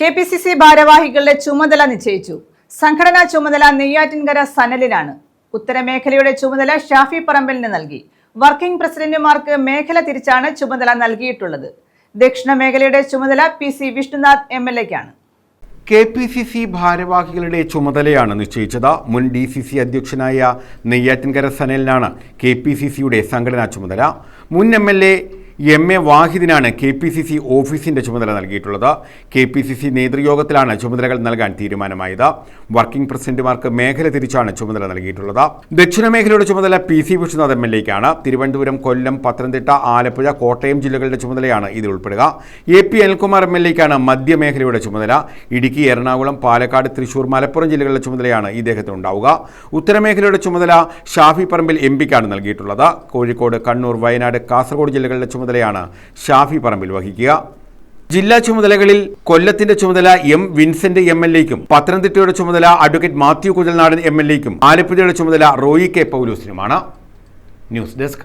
K P C C ഭാരവാഹികളുടെ ചുമതല നിശ്ചയിച്ചു. സംഘടനാ ചുമതല നെയ്യാറ്റിൻകര സനലിനാണ് ഉത്തരമേഖലയുടെ ചുമതല ഷാഫി പറമ്പലിന് നൽകി. വർക്കിംഗ് പ്രസിഡന്റുമാർക്ക് മേഖല തിരിച്ചാണ് ചുമതല നൽകിയിട്ടുള്ളത്. ദക്ഷിണ മേഖലയുടെ ചുമതല P C Vishnunath M L എക്കാണ്. K P C C ഭാരവാഹികളുടെ ചുമതലയാണ് നിശ്ചയിച്ചത്. മുൻ ഡി സി സി അധ്യക്ഷനായ നെയ്യാറ്റിൻകര സനലിനാണ് കെ പി സി സിയുടെ സംഘടനാ ചുമതല. മുൻ M L A M A വാഹിദിനാണ് K P C C ഓഫീസിന്റെ ചുമതല നൽകിയിട്ടുള്ളത്. കെ പി സി സി നേതൃയോഗത്തിലാണ് ചുമതലകൾ നൽകാൻ തീരുമാനമായത്. വർക്കിംഗ് പ്രസിഡന്റുമാർക്ക് മേഖല തിരിച്ചാണ് ചുമതല നൽകിയിട്ടുള്ളത്. ദക്ഷിണ മേഖലയുടെ ചുമതല P C Vishnunath M L എക്കാണ് Thiruvananthapuram Kollam Pathanamthitta Alappuzha Kottayam ജില്ലകളുടെ ചുമതലയാണ് ഇതിൽ ഉൾപ്പെടുക. A P Anilkumar M L എക്കാണ് മധ്യമേഖലയുടെ ചുമതല. ഇടുക്കി എറണാകുളം പാലക്കാട് തൃശൂർ മലപ്പുറം ജില്ലകളുടെ ചുമതലയാണ് ഇദ്ദേഹത്തിന് ഉണ്ടാവുക ഉത്തരമേഖലയുടെ ചുമതല ഷാഫി പറമ്പിൽ എം പിക്കാണ് നൽകിയിട്ടുള്ളത്. കോഴിക്കോട് കണ്ണൂർ വയനാട് കാസർഗോഡ് ജില്ലകളുടെ ചുമതലയാണ് ഷാഫി പറമ്പിൽ വഹിക്കുക. ജില്ലാ ചുമതലകളിൽ കൊല്ലത്തിന്റെ ചുമതല എം വിൻസെന്റ് എം എൽ എക്കും പത്തനംതിട്ടയുടെ ചുമതല advocate Mathew Kuzhalnadan M L എക്കും ആലപ്പുഴയുടെ ചുമതല റോയി കെ പൗലൂസിനുമാണ്. News desk.